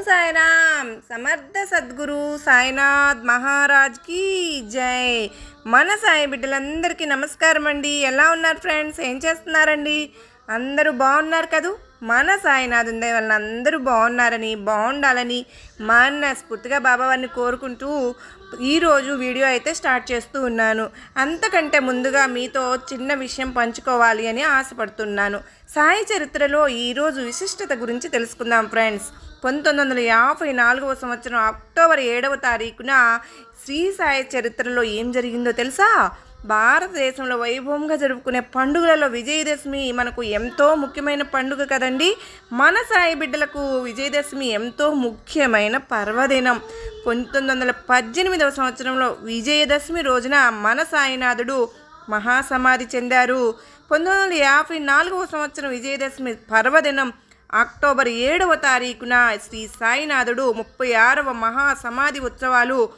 సాయిరామ్. సమర్థ సద్గురు సాయినాథ్ మహారాజ్కి జై. మన సాయి బిడ్డలందరికీ నమస్కారం అండి. ఎలా ఉన్నారు ఫ్రెండ్స్? ఏం చేస్తున్నారండి? అందరూ బాగున్నారు కదూ? మన సాయినాథ్ ఉండే వలన అందరూ బాగున్నారని బాగుండాలని మనస్ఫూర్తిగా బాబావారిని కోరుకుంటూ ఈరోజు వీడియో అయితే స్టార్ట్ చేస్తూ ఉన్నాను. అంతకంటే ముందుగా మీతో చిన్న విషయం పంచుకోవాలి అని ఆశపడుతున్నాను. సాయి చరిత్రలో ఈరోజు విశిష్టత గురించి తెలుసుకుందాం ఫ్రెండ్స్. పంతొమ్మిది వందల యాభై నాలుగవ సంవత్సరం అక్టోబర్ ఏడవ తారీఖున శ్రీ సాయి చరిత్రలో ఏం జరిగిందో తెలుసా? భారతదేశంలో వైభవంగా జరుపుకునే పండుగలలో విజయదశమి మనకు ఎంతో ముఖ్యమైన పండుగ కదండి. మన సాయి బిడ్డలకు విజయదశమి ఎంతో ముఖ్యమైన పర్వదినం. పంతొమ్మిది వందల పద్దెనిమిదవ సంవత్సరంలో విజయదశమి రోజున మన సాయినాథుడు మహాసమాధి చెందారు. పంతొమ్మిది వందల యాభై నాలుగవ సంవత్సరం విజయదశమి పర్వదినం అక్టోబర్ ఏడవ తారీఖున శ్రీ సాయినాథుడు ముప్పై ఆరవ మహాసమాధి ఉత్సవాలు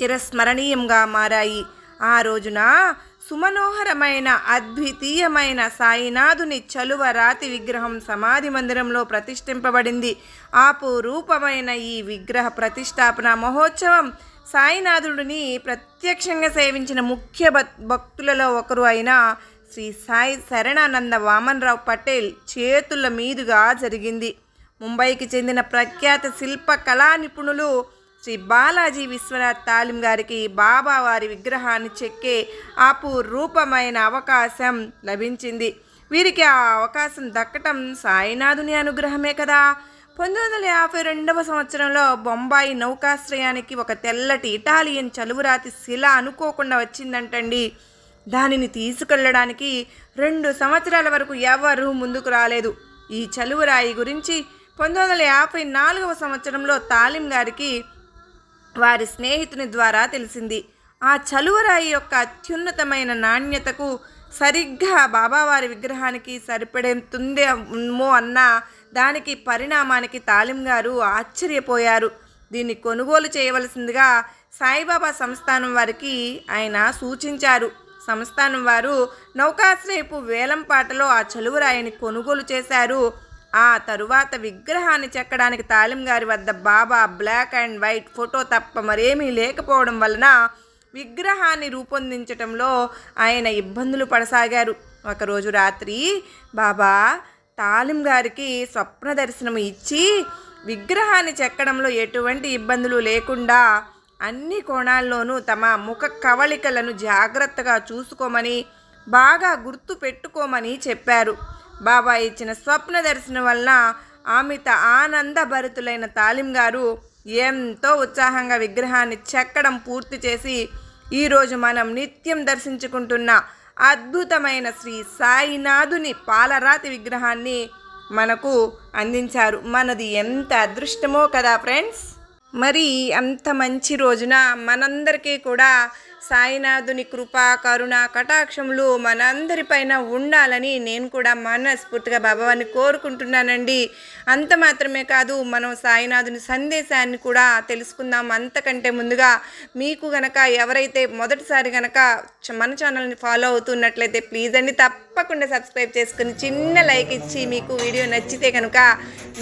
చిరస్మరణీయంగా మారాయి. ఆ రోజున సుమనోహరమైన అద్వితీయమైన సాయినాథుని చలువ రాతి విగ్రహం సమాధి మందిరంలో ప్రతిష్ఠింపబడింది. ఆపురూపమైన ఈ విగ్రహ ప్రతిష్టాపన మహోత్సవం సాయినాథుడిని ప్రత్యక్షంగా సేవించిన ముఖ్య భక్- భక్తులలో ఒకరు అయిన శ్రీ సాయి శరణానంద వామన్రావు పటేల్ చేతుల మీదుగా జరిగింది. ముంబైకి చెందిన ప్రఖ్యాత శిల్ప కళా నిపుణులు శ్రీ బాలాజీ విశ్వనాథ్ తాలిం గారికి బాబా వారి విగ్రహాన్ని చెక్కే అపురూపమైన అవకాశం లభించింది. వీరికి ఆ అవకాశం దక్కటం సాయినాథుని అనుగ్రహమే కదా. పంతొమ్మిది వందల యాభై రెండవ సంవత్సరంలో బొంబాయి నౌకాశ్రయానికి ఒక తెల్లటి ఇటాలియన్ చలువరాతి శిల అనుకోకుండా వచ్చిందంటండి. దానిని తీసుకెళ్ళడానికి రెండు సంవత్సరాల వరకు ఎవరూ ముందుకు రాలేదు. ఈ చలువరాయి గురించి పంతొమ్మిది వందల యాభై నాలుగవ సంవత్సరంలో తాలిం గారికి వారి స్నేహితుని ద్వారా తెలిసింది. ఆ చలువరాయి యొక్క అత్యున్నతమైన నాణ్యతకు సరిగ్గా బాబావారి విగ్రహానికి సరిపడేతుందేమో అన్న దానికి పరిణామానికి తాలిం గారు ఆశ్చర్యపోయారు. దీన్ని కొనుగోలు చేయవలసిందిగా సాయిబాబా సంస్థానం వారికి ఆయన సూచించారు. సంస్థానం వారు నౌకాశ్రయపు వేలంపాటలో ఆ చలువరాయిని కొనుగోలు చేశారు. ఆ తరువాత విగ్రహాన్ని చెక్కడానికి తాలిం గారి వద్ద Baba black and white photo తప్ప మరేమీ లేకపోవడం వలన విగ్రహాన్ని రూపొందించటంలో ఆయన ఇబ్బందులు పడసాగారు. ఒకరోజు రాత్రి బాబా తాలిం గారికి స్వప్న దర్శనం ఇచ్చి విగ్రహాన్ని చెక్కడంలో ఎటువంటి ఇబ్బందులు లేకుండా అన్ని కోణాల్లోనూ తమ ముఖ కవళికలను జాగ్రత్తగా చూసుకోమని బాగా గుర్తు పెట్టుకోమని చెప్పారు. బాబా ఇచ్చిన స్వప్న దర్శనం వలన ఆమిత ఆనందభరితులైన తాలిం గారు ఎంతో ఉత్సాహంగా విగ్రహాన్ని చెక్కడం పూర్తి చేసి ఈరోజు మనం నిత్యం దర్శించుకుంటున్న అద్భుతమైన శ్రీ సాయినాథుని పాలరాతి విగ్రహాన్ని మనకు అందించారు. మనది ఎంత అదృష్టమో కదా ఫ్రెండ్స్. మరి అంత మంచి రోజున మనందరికీ కూడా సాయినాథుని కృప కరుణ కటాక్షములు మనందరిపైన ఉండాలని నేను కూడా మనస్ఫూర్తిగా బాబావాన్ని కోరుకుంటున్నానండి. అంత మాత్రమే కాదు మనం సాయినాథుని సందేశాన్ని కూడా తెలుసుకుందాం అంతకంటే ముందుగా మీకు గనక ఎవరైతే మొదటిసారి గనక మన ఛానల్ని ఫాలో అవుతున్నట్లయితే ప్లీజ్ అండి తప్పకుండా సబ్స్క్రైబ్ చేసుకుని చిన్న లైక్ ఇచ్చి మీకు వీడియో నచ్చితే కనుక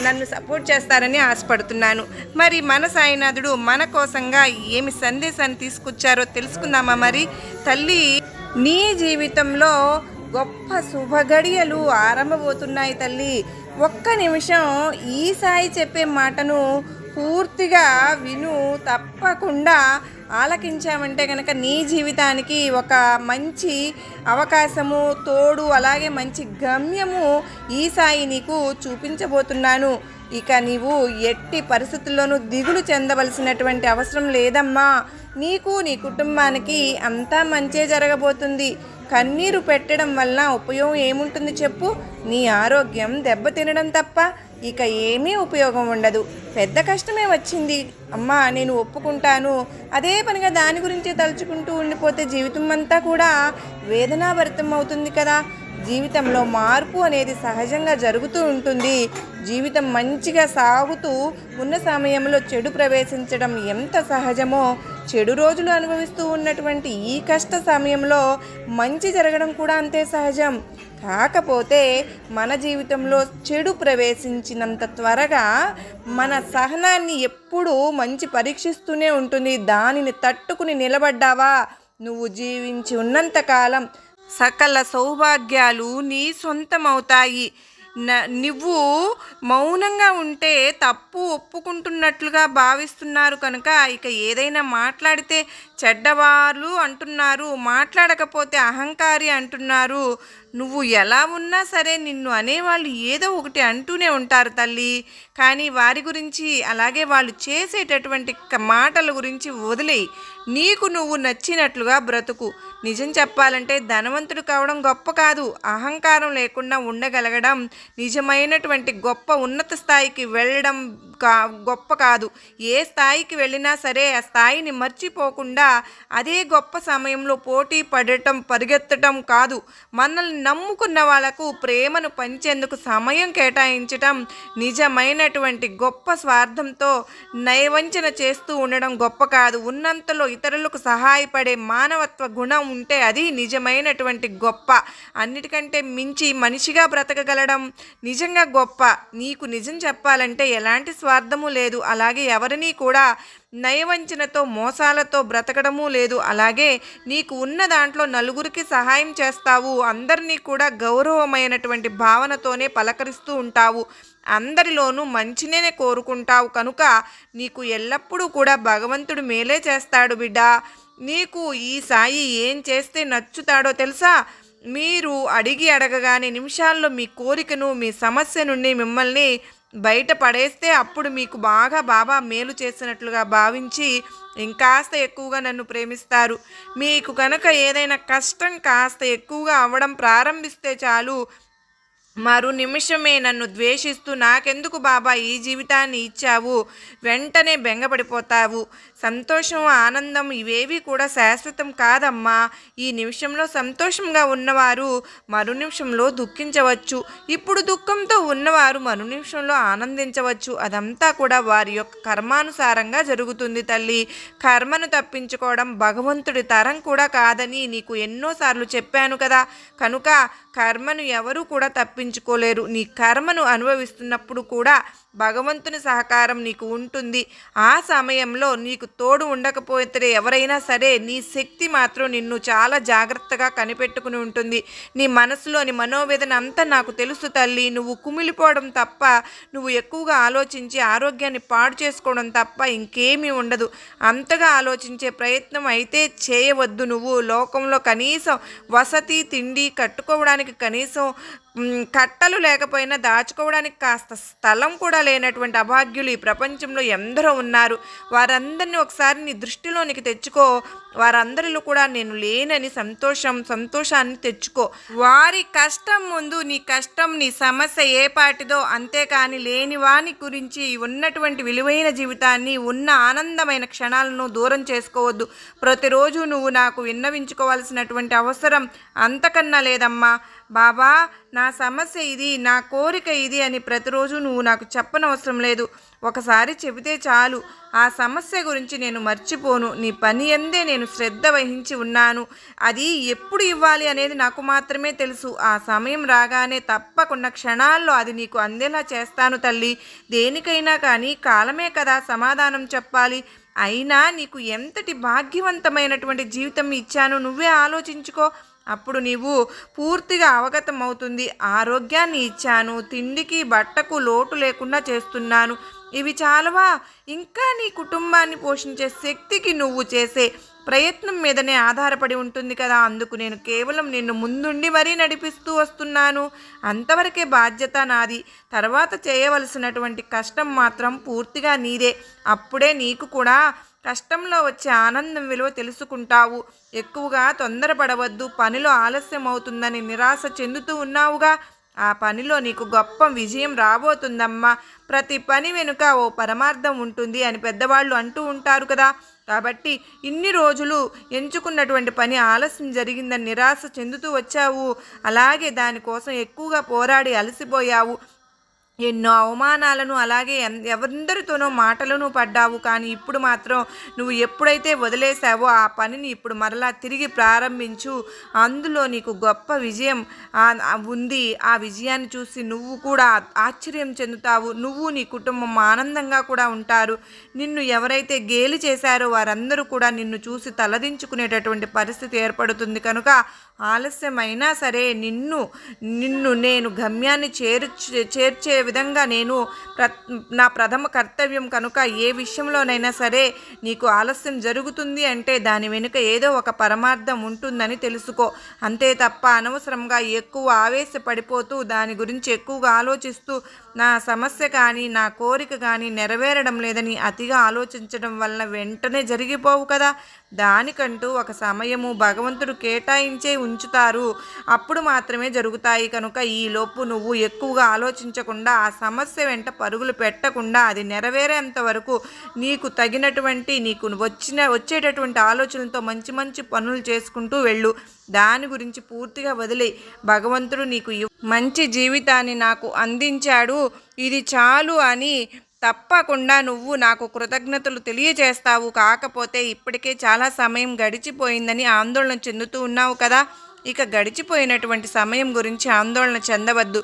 నన్ను సపోర్ట్ చేస్తారని ఆశపడుతున్నాను. మరి మన సాయినాథుడు మన కోసంగా ఏమి సందేశాన్ని తీసుకొచ్చారో తెలుసుకుందామా మరి? తల్లి నీ జీవితంలో గొప్ప శుభగడియలు ఆరంభమవుతున్నాయి తల్లి. ఒక్క నిమిషం ఈ సాయి చెప్పే మాటను పూర్తిగా విను తప్పకుండా ఆలకించామంటే కనుక నీ జీవితానికి ఒక మంచి అవకాశము తోడు అలాగే మంచి గమ్యము ఈ సాయి నీకు చూపించబోతున్నాను. ఇక నీవు ఎట్టి పరిస్థితుల్లోనూ దిగులు చెందవలసినటువంటి అవసరం లేదమ్మా. నీకు నీ కుటుంబానికి అంతా మంచే జరగబోతుంది. కన్నీరు పెట్టడం వల్ల ఉపయోగం ఏముంటుంది చెప్పు. నీ ఆరోగ్యం దెబ్బతినడం తప్ప ఇక ఏమీ ఉపయోగం ఉండదు. పెద్ద కష్టమే వచ్చింది. అమ్మా నేను ఒప్పుకుంటాను. అదే పనిగా దాని గురించే తలుచుకుంటూ ఉండిపోతే జీవితం అంతా కూడా వేదనాభరితం అవుతుంది కదా. జీవితంలో మార్పు అనేది సహజంగా జరుగుతూ ఉంటుంది. జీవితం మంచిగా సాగుతూ ఉన్న సమయంలో చెడు ప్రవేశించడం ఎంత సహజమో చెడు రోజులు అనుభవిస్తూ ఉన్నటువంటి ఈ కష్ట సమయంలో మంచి జరగడం కూడా అంతే సహజం. కాకపోతే మన జీవితంలో చెడు ప్రవేశించినంత త్వరగా మన సహనాన్ని ఎప్పుడూ మంచి పరీక్షిస్తూనే ఉంటుంది. దానిని తట్టుకుని నిలబడ్డావా? నువ్వు జీవించి ఉన్నంతకాలం సకల సౌభాగ్యాలు నీ సొంతమవుతాయి. న- నువ్వు మౌనంగా ఉంటే తప్పు ఒప్పుకుంటున్నట్లుగా భావిస్తున్నారు కనుక ఇక ఏదైనా మాట్లాడితే చెడ్డవాళ్ళు అంటున్నారు మాట్లాడకపోతే అహంకారి అంటున్నారు. నువ్వు ఎలా ఉన్నా సరే నిన్ను అనేవాళ్ళు ఏదో ఒకటి అంటూనే ఉంటారు తల్లి. కానీ వారి గురించి అలాగే వాళ్ళు చేసేటటువంటి మాటల గురించి వదిలేయి. నీకు నువ్వు నచ్చినట్లుగా బ్రతుకు. నిజం చెప్పాలంటే ధనవంతుడు కావడం గొప్ప కాదు. అహంకారం లేకుండా ఉండగలగడం నిజమైనటువంటి గొప్ప ఉన్నత స్థాయికి వెళ్ళడం కా గొప్ప కాదు. ఏ స్థాయికి వెళ్ళినా సరే ఆ స్థాయిని మర్చిపోకుండా అదే గొప్ప సమయంలో పోటీ పడటం పరిగెత్తటం కాదు. మనల్ని నమ్ముకున్న వాళ్ళకు ప్రేమను పంచేందుకు సమయం కేటాయించటం నిజమైనటువంటి గొప్ప స్వార్థంతో నయవంచన చేస్తూ ఉండడం గొప్ప కాదు. ఉన్నంతలో ఇతరులకు సహాయపడే మానవత్వ గుణం ఉంటే అది నిజమైనటువంటి గొప్ప. అన్నిటికంటే మించి మనిషిగా బ్రతకగలడం నిజంగా గొప్ప. నీకు నిజం చెప్పాలంటే ఎలాంటి స్వార్థము లేదు. అలాగే ఎవరినీ కూడా నయవంచనతో మోసాలతో బ్రతకడము లేదు. అలాగే నీకు ఉన్న దాంట్లో నలుగురికి సహాయం చేస్తావు. అందరినీ కూడా గౌరవమైనటువంటి భావనతోనే పలకరిస్తూ ఉంటావు. అందరిలోనూ మంచినే కోరుకుంటావు. కనుక నీకు ఎల్లప్పుడూ కూడా భగవంతుడు మేలే చేస్తాడు బిడ్డ. నీకు ఈ సాయి ఏం చేస్తే నచ్చుతాడో తెలుసా? మీరు అడిగి అడగగానే నిమిషాల్లో మీ కోరికను మీ సమస్య నుండి మిమ్మల్ని బయట పడేస్తే అప్పుడు మీకు బాగా బాబా మేలు చేసినట్లుగా భావించి ఇంకాస్త ఎక్కువగా నన్ను ప్రేమిస్తారు. మీకు కనుక ఏదైనా కష్టం కాస్త ఎక్కువగా అవ్వడం ప్రారంభిస్తే చాలు. మరు నిమిషమే నన్ను ద్వేషిస్తూ నాకెందుకు బాబా ఈ జీవితాన్ని ఇచ్చావు? వెంటనే బెంగపడిపోతావు. సంతోషం ఆనందం ఇవేవి కూడా శాశ్వతం కాదమ్మా. ఈ నిమిషంలో సంతోషంగా ఉన్నవారు మరు నిమిషంలో దుఃఖించవచ్చు. ఇప్పుడు దుఃఖంతో ఉన్నవారు మరు నిమిషంలో ఆనందించవచ్చు. అదంతా కూడా వారి యొక్క కర్మానుసారంగా జరుగుతుంది తల్లి. కర్మను తప్పించుకోవడం భగవంతుడి తరం కూడా కాదని నీకు ఎన్నోసార్లు చెప్పాను కదా. కనుక కర్మను ఎవరూ కూడా తప్పించుకోలేరు. నీ కర్మను అనుభవిస్తున్నప్పుడు కూడా భగవంతుని సహకారం నీకు ఉంటుంది. ఆ సమయంలో నీకు తోడు ఉండకపోతే ఎవరైనా సరే నీ శక్తి మాత్రం నిన్ను చాలా జాగ్రత్తగా కనిపెట్టుకుని ఉంటుంది. నీ మనసులోని మనోవేదన అంతా నాకు తెలుసు తల్లి. నువ్వు కుమిలిపోవడం తప్ప నువ్వు ఎక్కువగా ఆలోచించి ఆరోగ్యాన్ని పాడు చేసుకోవడం తప్ప ఇంకేమీ ఉండదు. అంతగా ఆలోచించే ప్రయత్నం అయితే చేయవద్దు నువ్వు. లోకంలో కనీసం వసతి తిండి కట్టుకోవడానికి కనీసం కట్టలు లేకపోయినా దాచుకోవడానికి కాస్త స్థలం కూడా లేనటువంటి అభాగ్యులు ఈ ప్రపంచంలో ఎందరో ఉన్నారు. వారందరినీ ఒకసారి నీ దృష్టిలోనికి తెచ్చుకో. వారందరిలో కూడా నేను లేనని సంతోషం సంతోషాన్ని తెచ్చుకో. వారి కష్టం ముందు నీ కష్టం నీ సమస్య ఏ పాటిదో అంతేకాని లేని వాని గురించి ఉన్నటువంటి విలువైన జీవితాన్ని ఉన్న ఆనందమైన క్షణాలను దూరం చేసుకోవద్దు. ప్రతిరోజు నువ్వు నాకు విన్నవించుకోవాల్సినటువంటి అవసరం అంతకన్నా లేదమ్మా. బాబా నా సమస్య ఇది నా కోరిక ఇది అని ప్రతిరోజు నువ్వు నాకు చెప్పనవసరం లేదు. ఒకసారి చెబితే చాలు. ఆ సమస్య గురించి నేను మర్చిపోను. నీ పని ఎందే నేను శ్రద్ధ వహించి ఉన్నాను. అది ఎప్పుడు ఇవ్వాలి అనేది నాకు మాత్రమే తెలుసు. ఆ సమయం రాగానే తప్పకుండా క్షణాల్లో అది నీకు అందేలా చేస్తాను తల్లి. దేనికైనా కానీ కాలమే కదా సమాధానం చెప్పాలి. అయినా నీకు ఎంతటి భాగ్యవంతమైనటువంటి జీవితం ఇచ్చాను నువ్వే ఆలోచించుకో. అప్పుడు నీవు పూర్తిగా అవగతం అవుతుంది ఆరోగ్యాన్ని ఇచ్చాను. తిండికి బట్టకు లోటు లేకుండా చేస్తున్నాను. ఇవి చాలవా? ఇంకా నీ కుటుంబాన్ని పోషించే శక్తికి నువ్వు చేసే ప్రయత్నం మీదనే ఆధారపడి ఉంటుంది కదా. అందుకు నేను కేవలం నిన్ను ముందుండి మరీ నడిపిస్తూ వస్తున్నాను. అంతవరకే బాధ్యత నాది. తర్వాత చేయవలసినటువంటి కష్టం మాత్రం పూర్తిగా నీదే. అప్పుడే నీకు కూడా కష్టంలో వచ్చే ఆనందం విలువ తెలుసుకుంటావు. ఎక్కువగా తొందరపడవద్దు. పనిలో ఆలస్యం అవుతుందని నిరాశ చెందుతూ ఉన్నావుగా. ఆ పనిలో నీకు గొప్ప విజయం రాబోతుందమ్మా. ప్రతి పని వెనుక ఓ పరమార్థం ఉంటుంది అని పెద్దవాళ్ళు అంటూ ఉంటారు కదా. కాబట్టి ఇన్ని రోజులు ఎంచుకున్నటువంటి పని ఆలస్యం జరిగిందని నిరాశ చెందుతూ వచ్చావు. అలాగే దానికోసం ఎక్కువగా పోరాడి అలసిపోయావు. ఎన్నో అవమానాలను అలాగే ఎన్- ఎవరిందరితోనో మాటలను పడ్డావు కానీ ఇప్పుడు మాత్రం నువ్వు ఎప్పుడైతే వదిలేసావో ఆ పనిని ఇప్పుడు మరలా తిరిగి ప్రారంభించు. అందులో నీకు గొప్ప విజయం ఉంది. ఆ విజయాన్ని చూసి నువ్వు కూడా ఆశ్చర్యం చెందుతావు. నువ్వు నీ కుటుంబం ఆనందంగా కూడా ఉంటారు. నిన్ను ఎవరైతే గేలి చేశారో వారందరూ కూడా నిన్ను చూసి తలదించుకునేటటువంటి పరిస్థితి ఏర్పడుతుంది. కనుక ఆలస్యమైనా సరే నిన్ను నిన్ను నేను గమ్యాన్ని చేరు చేర్చే విధంగా నేను ప్ర నా ప్రథమ కర్తవ్యం కనుక ఏ విషయంలోనైనా సరే నీకు ఆలస్యం జరుగుతుంది అంటే దాని వెనుక ఏదో ఒక పరమార్థం ఉంటుందని తెలుసుకో. అంతే తప్ప అనవసరంగా ఎక్కువ ఆవేశపడిపోతూ దాని గురించి ఎక్కువగా ఆలోచిస్తూ నా సమస్య కానీ నా కోరిక కానీ నెరవేరడం లేదని అతిగా ఆలోచించడం వలన వెంటనే జరిగిపోవు కదా. దానికంటూ ఒక సమయము భగవంతుడు కేటాయించే ఉంచుతారు. అప్పుడు మాత్రమే జరుగుతాయి కనుక ఈలోపు నువ్వు ఎక్కువగా ఆలోచించకుండా ఆ సమస్య వెంట పరుగులు పెట్టకుండా అది నెరవేరేంత వరకు నీకు తగినటువంటి నీకు వచ్చిన వచ్చేటటువంటి ఆలోచనలతో మంచి మంచి పనులు చేసుకుంటూ వెళ్ళు. దాని గురించి పూర్తిగా వదిలే భగవంతుడు నీకు మంచి జీవితాన్ని నాకు అందించాడు. ఇది చాలు అని తప్పకుండా నువ్వు నాకు కృతజ్ఞతలు తెలియజేస్తావు. కాకపోతే ఇప్పటికే చాలా సమయం గడిచిపోయిందని ఆందోళన చెందుతూ ఉన్నావు కదా. ఇక గడిచిపోయినటువంటి సమయం గురించి ఆందోళన చెందవద్దు.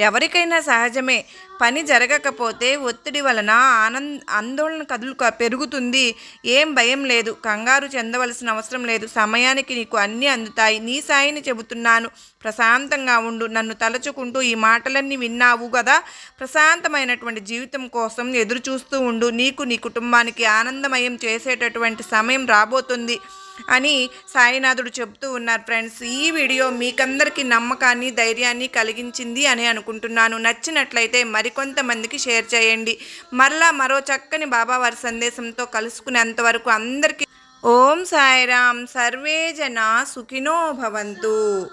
ఎవరికైనా సహజమే. పని జరగకపోతే ఒత్తిడి వలన ఆనంద్ ఆందోళన కదులు పెరుగుతుంది. ఏం భయం లేదు. కంగారు చెందవలసిన అవసరం లేదు. సమయానికి నీకు అన్నీ అందుతాయి. నీ సాయిని చెబుతున్నాను. ప్రశాంతంగా ఉండు. నన్ను తలచుకుంటూ ఈ మాటలన్నీ విన్నావు కదా ప్రశాంతమైనటువంటి జీవితం కోసం ఎదురు చూస్తూ ఉండు. నీకు నీ కుటుంబానికి ఆనందమయం చేసేటటువంటి సమయం రాబోతుంది. అని సాయినాథుడు చెప్తూ ఉన్నారు ఫ్రెండ్స్ ఈ వీడియో మీకందరికీ నమ్మకాన్ని ధైర్యాన్ని కలిగించింది అని అనుకుంటున్నాను. నచ్చినట్లయితే మరికొంతమందికి షేర్ చేయండి. మరలా మరో చక్కని బాబావారి సందేశంతో కలుసుకునేంత వరకు అందరికీ ఓం సాయిరామ్. సర్వే జన సుఖినో భవంతు.